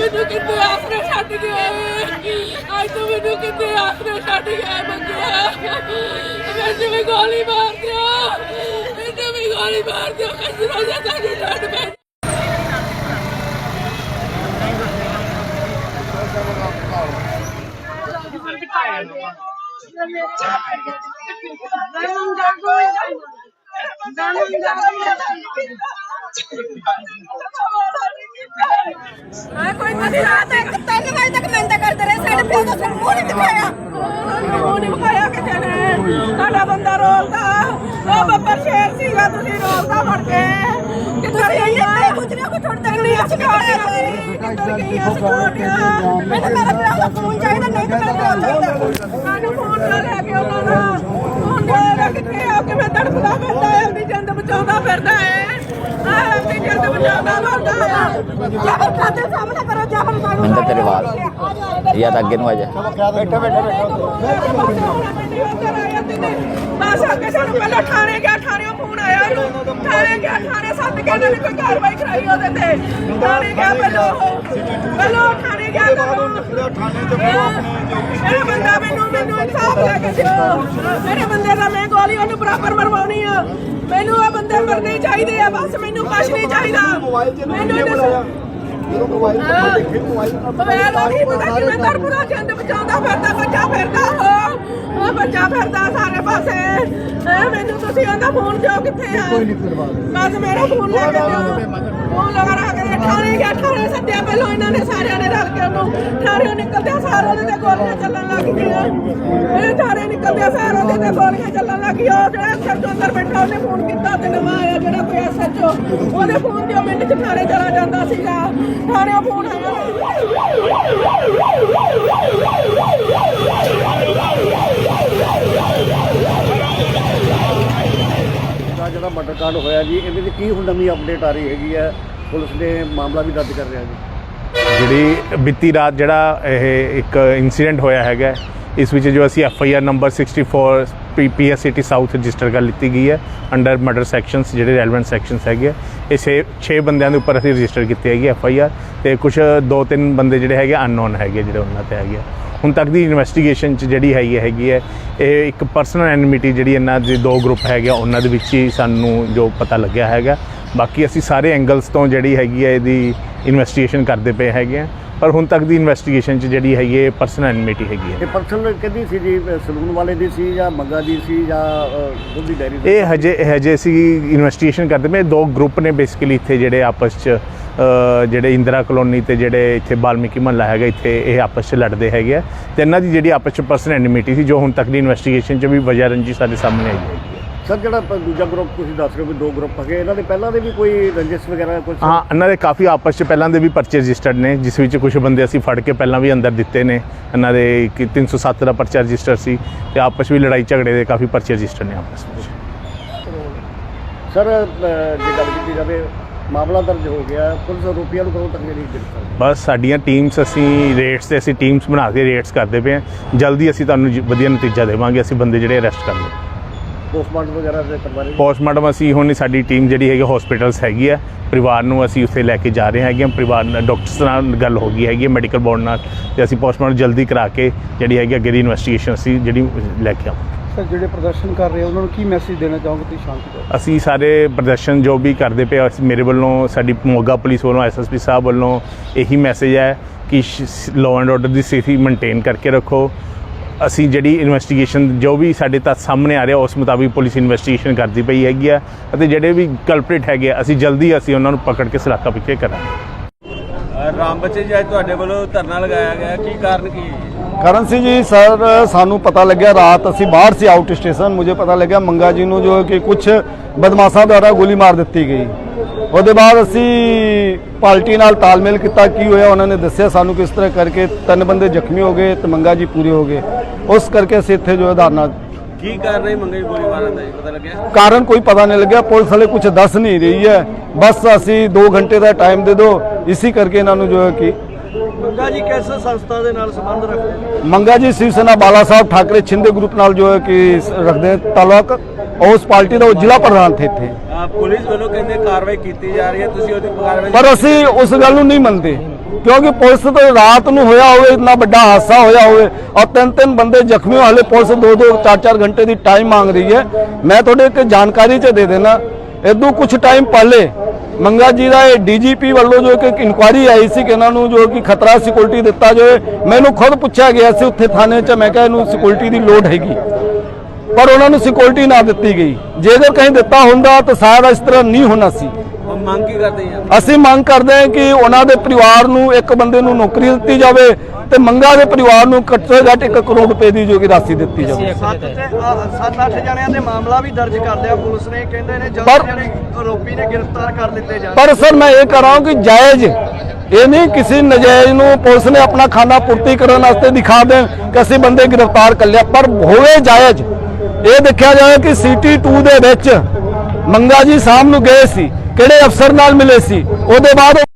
ਮੈਨੂੰ ਕਿੰਨੇ ਆਸਰੇ ਛੱਡ ਗਿਆ ਏ ਅੱਜ ਤੂੰ ਮੈਨੂੰ ਕਿੰਨੇ ਆਸਰੇ ਛੱਡ ਗਿਆ ਮੰਗਿਆ ਮੈਂ ਜਿਵੇਂ ਗੋਲੀ ਮਾਰ ਦਿਓ ਮੈਨੂੰ ਹਾਂ ਕੋਈ ਨਹੀਂ ਰਾਤ ਇੱਕ ਤਿੰਨ ਵਜੇ ਤੱਕ ਮਿੰਟ ਕਰਦੇ ਰਹੇ। ਸਾਡੇ ਪਿਓ ਦਾ ਸਾਨੂੰ ਮੂੰਹ ਨਹੀਂ ਦਿਖਾਇਆ। ਉਹ ਨਹੀਂ ਵਿਖਾਇਆ ਕਿਸੇ ਨੇ। ਸਾਡਾ ਬੰਦਾ ਰੋਲਦਾ। ਉਹ ਬੱਬਰ ਸ਼ੇਰ ਸੀਗਾ ਤੁਸੀਂ ਰੋਲਦਾ ਫੜ ਕੇ। ਕਿੱਥੇ ਤੁਸੀਂ ਇੰਨੇ ਗੁਜਰਿਆ ਕੋ ਛੋੜ ਤੱਕ ਨਹੀਂ ਅਸੀਂ ਕਰਾਇਆ ਕਿੱਧਰ ਗਈਆਂ? ਸਕਿਉਰਟੀਆਂ ਮੈਨੂੰ ਮੇਰਾ ਪਿਓ ਦਾ ਫੋਨ ਚਾਹੀਦਾ ਨਹੀਂ ਤਾਂ ਮੇਰਾ ਪਿਓ ਚਾਹੀਦਾ ਸਾਨੂੰ ਫੋਨ ਨਾ ਲੈ ਕੇ ਉਹਨਾਂ ਦਾ। ਫੋਨ ਦੇ ਕਿੱਥੇ ਆ? ਕੇ ਮੈਂ ਤੜਫਦਾ ਫਿਰਦਾ ਹੈ? ਆਪਣੀ ਜਿੰਦ ਬਚਾਉਂਦਾ ਫਿਰਦਾ ਹੈ। ਆ ਆਪਣੀ ਜਿੰਦ ਬਚਾਉਂਦਾ ਫਿਰਦਾ ਹੈ ਜਬਰ ਖਾਤੇ ਸਾਹਮਣੇ ਕਰੋ ਜਬਰ ਸਾਨੂੰ ਅੰਦਰ ਤੇਰੇ ਬਾਹਰ ਜਾਂ ਤਾਂ ਅੱਗੇ ਨੂੰ ਆ ਜਾ। ਬਸ ਅੱਗੇ ਸਾਨੂੰ ਪਹਿਲਾਂ ਥਾਣੇ ਗਿਆ ਥਾਣੇ ਫੋਨ ਆਇਆ ਉਹਨੂੰ ਥਾਣੇ ਗਿਆ ਥਾਣੇ ਸੱਦ ਕੇ ਇਹਨਾਂ ਨੇ ਕੋਈ ਕਾਰਵਾਈ ਕਰਾਈ ਉਹਦੇ ਤੇ ਥਾਣੇ ਗਿਆ ਪਹਿਲਾਂ ਉਹ। ਪਹਿਲਾਂ ਥਾਣੇ ਗਿਆ ਤਾਂ ਮੇਰਾ ਬੰਦਾ ਮੈਨੂੰ ਮੈਨੂੰ ਇਨਸਾਫ ਲੈ ਕੇ ਦਿਓ। ਮੇਰੇ ਬੰਦੇ ਦਾ ਮੈਂ ਗੋਲੀ ਉਹਨੂੰ ਬਰਾਬਰ ਮਰਵਾਉਣੀ ਆ। ਮੈਨੂੰ ਇਹ ਬੰਦੇ ਮਰਨੇ ਚਾਹੀਦੇ ਆ ਬਸ ਮੈਨੂੰ ਕੁਛ ਨਹੀਂ ਚਾਹੀਦਾ। ਮੈਨੂੰ ਇਹਦੇ ਮੋਬਾਈਲ ਉਹ ਪਤਾ ਕਿਵੇਂ ਤਰਪੁਰਾ ਚੰਦ ਬਚਾਉਂਦਾ ਫਿਰਦਾ ਬੱਚਾ ਫਿਰਦਾ ਉਹ ਉਹ ਬੱਚਾ ਫਿਰਦਾ ਸਾਰੇ ਪਾਸੇ। ਐ ਮੈਨੂੰ ਤੁਸੀਂ ਉਹਦਾ ਫੋਨ ਦਿਓ ਕਿੱਥੇ ਆ? ਬਸ ਮੇਰਾ ਫੋਨ ਲੈ ਕੇ ਦਿਓ। ਫੋਨ ਲਗਾ ਰਾ ਕੇ ਥਾਣੇ ਗਿਆ ਥਾਣੇ ਸੱਦਿਆ ਪਹਿਲਾਂ ਇਹਨਾਂ ਨੇ ਸਾਰਿਆਂ ਨੇ ਰਲ ਕੇ ਉਹਨੂੰ ਥਾਣੇ ਨਿਕਲਦਿਆਂ ਸਾਰ ਉਹਦੇ ਤੇ ਗੋਲੀਆਂ ਚੱਲਣ ਲੱਗ ਗਈਆਂ। ਇਹ ਥਾਣੇ ਨਿਕਲਦਿਆਂ ਸਾਰ ਉਹਦੇ ਤੇ ਗੋਲੀਆਂ ਚੱਲਣ ਲੱਗ ਗਈਆਂ। ਉਹ ਜਿਹੜਾ ਐਸਐਚਓ ਅੰਦਰ ਬੈਠਾ, ਉਹਨੇ ਫੋਨ ਕੀਤਾ ਤੇ ਨਵਾਂ ਆਇਆ ਜਿਹੜਾ ਕੋਈ ਐਸਐਚਓ ਉਹਦੇ ਫੋਨ ਤੇ ਉਹ ਮਿੰਟ ਚ ਥਾਣੇ ਚਲਾ ਜਾਂਦਾ ਸੀਗਾ। ਥਾਣੇ ਫੋਨ ਦਾ ਕਾਂਡ ਹੋਇਆ ਜੀ ਇਹਦੇ ਵਿੱਚ ਕੀ ਹੁਣ ਨਵੀਂ ਅਪਡੇਟ ਆ ਰਹੀ ਹੈਗੀ ਹੈ ਪੁਲਿਸ ਨੇ ਮਾਮਲਾ ਵੀ ਦਰਜ ਕਰ ਲਿਆ ਜੀ ਜਿਹੜੀ ਬੀਤੀ ਰਾਤ ਜਿਹੜਾ ਇਹ ਇੱਕ ਇਨਸੀਡੈਂਟ ਹੋਇਆ ਹੈਗਾ, ਇਸ ਵਿੱਚ ਜੋ ਅਸੀਂ F I R number 64 P P S city south register ਕਰ ਲਿੱਤੀ ਗਈ ਹੈ ਅੰਡਰ ਮਰਡਰ ਸੈਕਸ਼ਨਸ ਜਿਹੜੇ ਰੈਲੇਵੈਂਟ ਸੈਕਸ਼ਨਸ ਹੈਗੇ ਆ। ਇਹ 6 6 ਬੰਦਿਆਂ ਦੇ ਉੱਪਰ ਅਸੀਂ ਰਜਿਸਟਰ ਕੀਤੀ ਹੈਗੀ ਐਫ ਆਈ ਆਰ ਤੇ ਕੁਝ ਦੋ ਤਿੰਨ ਬੰਦੇ ਜਿਹੜੇ ਹੈਗੇ ਅਨਨੋਨ ਹੈਗੇ ਜਿਹੜੇ ਉਹਨਾਂ ਤੇ ਹੈਗੇ ਆ। ਹੁਣ ਤੱਕ ਦੀ ਇਨਵੈਸਟੀਗੇਸ਼ਨ ਚ ਜਿਹੜੀ ਹੈਗੀ ਹੈਗੀ ਹੈ ਇਹ ਇੱਕ ਪਰਸਨਲ ਐਨਿਮਿਟੀ ਜਿਹੜੀ ਇਹਨਾਂ ਦੇ ਦੋ ਗਰੁੱਪ ਹੈਗੇ ਆ, ਉਹਨਾਂ ਦੇ ਵਿੱਚ ਹੀ ਸਾਨੂੰ ਜੋ ਪਤਾ ਲੱਗਿਆ ਹੈਗਾ। ਬਾਕੀ ਅਸੀਂ ਸਾਰੇ ਐਂਗਲਸ ਤੋਂ ਜਿਹੜੀ ਹੈਗੀ ਹੈ ਇਹਦੀ ਇਨਵੈਸਟੀਗੇਸ਼ਨ ਕਰਦੇ ਪਏ ਹੈਗੇ ਆ। ਪਰ ਹੁਣ ਤੱਕ ਦੀ ਇਨਵੈਸਟੀਗੇਸ਼ਨ ਚ ਜਿਹੜੀ ਹੈਗੀ ਹੈ ਪਰਸਨਲ ਐਨਿਮਿਟੀ ਹੈਗੀ ਹੈ। ਇਹ ਪਰਸਨ ਕਿਹਦੀ ਸੀ ਜੀ? ਸਲੂਨ ਵਾਲੇ ਦੀ ਸੀ ਜਾਂ ਮੰਗਾ ਦੀ ਸੀ ਜਾਂ ਦੁੱਧ ਦੀ ਡੈਰੀ ਦੀ? ਇਹ ਹਜੇ ਹਜੇ ਅਸੀਂ ਇਨਵੈਸਟੀਗੇਸ਼ਨ ਕਰਦੇ ਪਏ। ਦੋ ਗਰੁੱਪ ਨੇ ਬੇਸਿਕਲੀ ਇੱਥੇ ਜਿਹੜੇ ਆਪਸ ਚ ਜਿਹੜੇ ਇੰਦਰਾ ਕਲੋਨੀ ਤੇ ਜਿਹੜੇ ਇੱਥੇ ਬਾਲਮੀਕੀ ਮਹੱਲਾ ਹੈਗਾ ਇੱਥੇ ਇਹ ਆਪਸ ਚ ਲੜਦੇ ਹੈਗੇ ਆ। ਤੇ ਇਹਨਾਂ ਦੀ ਜਿਹੜੀ ਆਪਸ ਚ ਪਰਸਨਲ ਐਨਿਮਿਟੀ ਸੀ ਜੋ ਹੁਣ ਤੱਕ ਦੀ ਇਨਵੈਸਟੀਗੇਸ਼ਨ ਚ ਵੀ ਵਜ੍ਹਾ ਰੰਜੀ ਸਾਡੇ ਸਾਹਮਣੇ ਆਈ ਹੈ। ਸਰ ਜਿਹੜਾ ਪ- ਦੂਜਾ ਗਰੁੱਪ ਤੁਸੀਂ ਦੱਸ ਰਹੇ ਹੋ ਵੀ ਦੋ ਗਰੁੱਪ ਹੈਗੇ ਇਹਨਾਂ ਦੇ ਪਹਿਲਾਂ ਦੇ ਵੀ ਕੋਈ ਰੰਜਿਸ਼ ਵਗੈਰਾ ਕੁਝ ਹਾਂ ਇਹਨਾਂ ਦੇ ਕਾਫੀ ਆਪਸ ਚ ਪਹਿਲਾਂ ਦੇ ਵੀ ਪਰਚੇ ਰਜਿਸਟਰਡ ਨੇ ਜਿਸ ਵਿੱਚ ਕੁਝ ਬੰਦੇ ਅਸੀਂ ਫੜ ਕੇ ਪਹਿਲਾਂ ਵੀ ਅੰਦਰ ਦਿੱਤੇ ਨੇ। ਇਹਨਾਂ ਦੇ ਇੱਕ 307 ਦਾ ਪਰਚਾ ਰਜਿਸਟਰ ਸੀ ਤੇ ਆਪਸ ਵਿੱਚ ਲੜਾਈ ਝਗੜੇ ਦੇ ਕਾਫੀ ਪਰਚੇ ਰਜਿਸਟਰ ਨੇ ਆਪਸ ਵਿੱਚ। ਸਰ ਜੇ ਗੱਲ ਕੀਤੀ ਜਾਵੇ ਮਾਮਲਾ ਦਰਜ ਹੋ ਗਿਆ ਪੁਲਿਸ ਆਰੋਪੀਆਂ ਨੂੰ ਕਦੋਂ ਤੱਕ ਜਿਹੜੀ ਗ੍ਰਿਫਤਾਰ ਬਸ ਸਾਡੀਆਂ ਟੀਮਸ ਅਸੀਂ ਰੇਟਸ ਤੇ ਅਸੀਂ ਟੀਮਸ ਬਣਾ ਕੇ ਰੇਟਸ ਕਰਦੇ ਪਏ ਹਾਂ। ਜਲਦੀ ਅਸੀਂ ਤੁਹਾਨੂੰ ਜ- ਵਧੀਆ ਨਤੀਜਾ ਦੇਵਾਂਗੇ ਅਸੀਂ ਬੰਦੇ ਜਿਹੜੇ ਅਰੈਸਟ ਕਰ ਲਏ। ਪੋਸਟਮਾਰਟਮ ਵਗੈਰਾ ਦੇ ਕਰਵਾ ਰਹੇ ਪੋਸਟਮਾਰਟਮ ਅਸੀਂ ਹੁਣ ਸਾਡੀ ਟੀਮ ਜਿਹੜੀ ਹੈਗੀ ਹਸਪੀਟਲਸ ਹੈਗੀ ਹੈ ਪਰਿਵਾਰ ਨੂੰ ਅਸੀਂ ਉੱਥੇ ਲੈ ਕੇ ਜਾ ਰਹੇ ਹੈਗੇ ਹਾਂ। ਪਰਿਵਾਰ ਨਾਲ ਡਾਕਟਰਸ ਨਾਲ ਗੱਲ ਹੋ ਗਈ ਹੈਗੀ ਮੈਡੀਕਲ ਬੋਰਡ ਨਾਲ। ਤੇ ਅਸੀਂ ਪੋਸਟਮਾਰਟਮ ਜਲਦੀ ਕਰਾ ਕੇ ਜਿਹੜੀ ਹੈਗੀ ਅੱਗੇ ਦੀ ਇਨਵੈਸਟੀਗੇਸ਼ਨ ਅਸੀਂ ਜਿਹੜੀ ਲੈ ਕੇ ਆਵਾਂਗੇ। ਸਰ ਜਿਹੜੇ ਪ੍ਰਦਰਸ਼ਨ ਕਰ ਰਹੇ ਆ, ਉਹਨਾਂ ਨੂੰ ਕੀ ਮੈਸੇਜ ਦੇਣਾ ਚਾਹੋਗੇ ਤੁਸੀਂ ਸ਼ਾਂਤੀ ਦਾ ਅਸੀਂ ਸਾਰੇ ਪ੍ਰਦਰਸ਼ਨ ਜੋ ਵੀ ਕਰਦੇ ਪਏ ਅਸੀਂ ਮੇਰੇ ਵੱਲੋਂ ਸਾਡੀ ਮੋਗਾ ਪੁਲਿਸ ਵੱਲੋਂ ਐਸਐਸਪੀ ਸਾਹਿਬ ਵੱਲੋਂ ਇਹੀ ਮੈਸੇਜ ਹੈ ਕਿ ਲਾਅ ਐਂਡ ਆਰਡਰ ਦੀ ਸਥਿਤੀ ਮੇਨਟੇਨ ਕਰਕੇ ਰੱਖੋ। ਅਸੀਂ ਜਿਹੜੀ ਇਨਵੈਸਟੀਗੇਸ਼ਨ ਜੋ ਵੀ ਸਾਡੇ ਤੱਕ ਸਾਹਮਣੇ ਆ ਰਿਹਾ ਉਸ ਮੁਤਾਬਿਕ ਪੁਲਿਸ ਇਨਵੈਸਟੀਗੇਸ਼ਨ ਕਰਦੀ ਪਈ ਹੈਗੀ ਆ ਅਤੇ ਜਿਹੜੇ ਵੀ ਕਲਪ੍ਰਿਟ ਹੈਗੇ ਆ, ਅਸੀਂ ਜਲਦੀ ਅਸੀਂ ਉਹਨਾਂ ਨੂੰ ਪਕੜ ਕੇ ਸਲਾਖਾ ਪਿੱਛੇ ਕਰਾਂਗੇ। ਰਾਮ ਬੱਚੇ ਜੀ ਅੱਜ ਤੁਹਾਡੇ ਵੱਲੋਂ ਧਰਨਾ ਲਗਾਇਆ ਗਿਆ। ਕੀ ਕਾਰਨ ਕੀ ਕਰਨ ਸਿੰਘ ਜੀ ਸਰ ਸਾਨੂੰ ਪਤਾ ਲੱਗਿਆ ਰਾਤ ਅਸੀਂ ਬਾਹਰ ਸੀ ਆਊਟ ਸਟੇਸ਼ਨ ਮੁਝੇ ਪਤਾ ਲੱਗਿਆ ਮੰਗਾ ਜੀ ਨੂੰ ਜੋ ਕਿ ਕੁਝ ਬਦਮਾਸ਼ਾਂ ਦੁਆਰਾ ਗੋਲੀ ਮਾਰ ਦਿੱਤੀ ਗਈ। ਉਹਦੇ ਬਾਅਦ ਅਸੀਂ ਪਾਰਟੀ ਨਾਲ ਤਾਲਮੇਲ ਕੀਤਾ ਕੀ ਹੋਇਆ ਉਹਨਾਂ ਨੇ ਦੱਸਿਆ ਸਾਨੂੰ ਕਿਸ ਤਰ੍ਹਾਂ ਕਰਕੇ ਤਿੰਨ ਬੰਦੇ ਜ਼ਖਮੀ ਹੋ ਗਏ ਤੇ ਮੰਗਾ ਜੀ ਪੂਰੇ ਹੋ ਗਏ। ਉਸ ਕਰਕੇ ਅਸੀਂ ਇੱਥੇ ਜੋ ਆਧਾਰਨਾ ਕੀ ਕਰ ਰਹੀ ਮੰਗਾ ਜੀ ਗੋਲੀ ਮਾਰਨ ਦਾ ਪਤਾ ਲੱਗਿਆ? ਕਾਰਨ ਕੋਈ ਪਤਾ ਨਹੀਂ ਲੱਗਿਆ ਪੁਲਿਸ ਵਾਲੇ ਕੁਝ ਦੱਸ ਨਹੀਂ ਰਹੀ ਹੈ। ਬਸ ਅਸੀਂ 2 ਘੰਟੇ ਦਾ ਟਾਈਮ ਦੇ ਦਿਓ ਇਸੇ ਕਰਕੇ ਇਹਨਾਂ ਨੂੰ ਜੋ ਹੈ ਕਿ ਮੰਗਾ ਜੀ ਕਿਸ ਸੰਸਥਾ ਦੇ ਨਾਲ ਸੰਬੰਧ ਰੱਖਦੇ ਮੰਗਾ ਜੀ ਸ਼ਿਵ ਸੈਨਾ ਬਾਲਾ ਸਾਹਿਬ ਠਾਕਰੇ ਛਿੰਦੇ ਗਰੁੱਪ ਨਾਲ ਜੋ ਹੈ ਕਿ ਰੱਖਦੇ ਤਲਕ। ਉਸ ਪਾਰਟੀ ਦਾ ਉਹ ਜ਼ਿਲ੍ਹਾ ਪ੍ਰਧਾਨ ਥੇ ਇੱਥੇ। ਪੁਲਿਸ ਵੱਲੋਂ ਕਹਿੰਦੇ ਕਾਰਵਾਈ ਕੀਤੀ ਜਾ ਰਹੀ ਹੈ ਤੁਸੀਂ ਉਹਦੀ ਕਾਰਵਾਈ ਪਰ ਅਸੀਂ ਉਸ ਗੱਲ ਨੂੰ ਨਹੀਂ ਮੰਨਦੇ ਕਿਉਂਕਿ ਪੁਲਿਸ ਤੋਂ ਰਾਤ ਨੂੰ ਹੋਇਆ ਹੋਵੇ ਇੰਨਾ ਵੱਡਾ ਹਾਦਸਾ ਹੋਇਆ ਹੋਵੇ ਔਰ ਤਿੰਨ ਤਿੰਨ ਬੰਦੇ ਜ਼ਖਮੀ ਹਾਲੇ ਪੁਲਿਸ ਦੋ ਦੋ ਚਾਰ ਚਾਰ ਘੰਟੇ ਦੀ ਟਾਈਮ ਮੰਗ ਰਹੀ ਹੈ। ਮੈਂ ਤੁਹਾਡੇ ਇੱਕ ਜਾਣਕਾਰੀ ਚ ਦੇ ਦੇਣਾ ਇਦੋਂ ਕੁਝ ਟਾਈਮ ਪਹਿਲੇ ਮੰਗਾ ਜੀ ਦਾ ਇਹ ਡੀਜੀਪੀ ਵੱਲੋਂ ਜੋ ਇੱਕ ਇਨਕੁਆਇਰੀ ਆਈ ਸੀ ਕਿ ਇਹਨਾਂ ਨੂੰ ਜੋ ਕਿ ਖਤਰਾ ਸਿਕਿਉਰਿਟੀ ਦਿੱਤਾ ਜਾਵੇ ਮੈਨੂੰ ਖੁਦ ਪੁੱਛਿਆ ਗਿਆ ਸੀ ਉੱਥੇ ਥਾਣੇ 'ਚ ਮੈਂ ਕਿਹਾ ਇਹਨੂੰ ਸਿਕਿਉਰਿਟੀ ਦੀ ਲੋੜ ਹੈਗੀ। ਪਰ ਉਹਨਾਂ ਨੂੰ ਸਿਕਿਉਰਿਟੀ ਨਾ ਦਿੱਤੀ ਗਈ। ਜੇਕਰ ਕਹੀਂ ਦਿੱਤਾ ਹੁੰਦਾ ਤਾਂ ਸ਼ਾਇਦ ਇਸ ਤਰ੍ਹਾਂ ਨਹੀਂ ਹੋਣਾ ਸੀ। ਮੰਗ ਕੀ ਕਰਦੇ ਆ? ਅਸੀਂ ਮੰਗ ਕਰਦੇ ਹਾਂ ਕਿ ਉਹਨਾਂ ਦੇ ਪਰਿਵਾਰ ਨੂੰ ਇੱਕ ਬੰਦੇ ਨੂੰ ਨੌਕਰੀ ਦਿੱਤੀ ਜਾਵੇ ਤੇ ਮੰਗਾ ਦੇ ਪਰਿਵਾਰ ਨੂੰ ਘੱਟੋ ਘੱਟ 1 ਕਰੋੜ ਰੁਪਏ ਦੀ ਜੋ ਕਿ ਰਾਸ਼ੀ ਦਿੱਤੀ ਜਾਵੇ। ਸੱਤ ਤੇ ਅ, ਸੱਤ ਅੱਠ ਜਣਿਆਂ ਦੇ ਮਾਮਲਾ ਵੀ ਦਰਜ ਕਰ ਲਿਆ ਪੁਲਿਸ ਨੇ। ਕਹਿੰਦੇ ਨੇ ਜਲਦ ਪਰ- ਜਿਹੜੇ ਆਰੋਪੀ ਨੇ ਗ੍ਰਿਫਤਾਰ ਕਰ ਲਿੱਤੇ ਜਾਣ। ਪਰ ਸਰ ਮੈਂ ਇਹ ਕਰ ਰਹਾ ਹੂੰ ਕਿ ਜਾਇਜ਼ ਇਹ ਨਹੀਂ ਕਿਸੇ ਨਜਾਇਜ਼ ਨੂੰ ਪੁਲਿਸ ਨੇ ਆਪਣਾ ਖਾਨਾ ਪੂਰਤੀ ਕਰਨ ਵਾਸਤੇ ਦਿਖਾ ਦੇਣ ਕਿ ਅਸੀਂ ਬੰਦੇ ਗ੍ਰਿਫਤਾਰ ਕਰ ਲਿਆ। ਪਰ ਹੋਵੇ ਜਾਇਜ਼ ਇਹ ਦੇਖਿਆ ਜਾਵੇ ਕਿ ਸਿਟੀ 2 ਦੇ ਵਿੱਚ ਮੰਗਾ ਜੀ ਸਾਹਿਬ ਨੂੰ ਗਏ ਸੀ, ਕਿਹੜੇ ਅਫਸਰ ਨਾਲ ਮਿਲੇ ਸੀ? ਉਹਦੇ ਬਾਅਦ